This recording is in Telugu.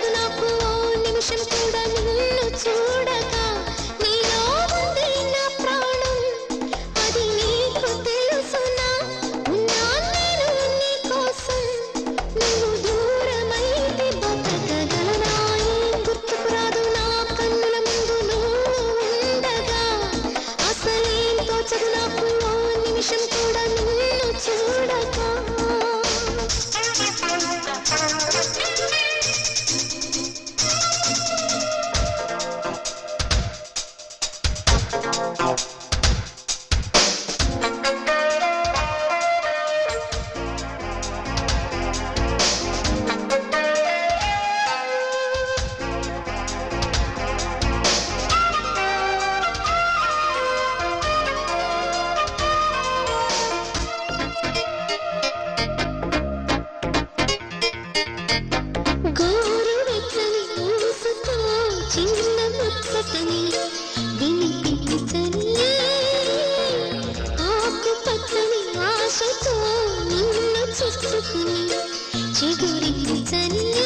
అసలేం నాకు నిమిషం కూడా నిన్ను చూడక. చిగురించని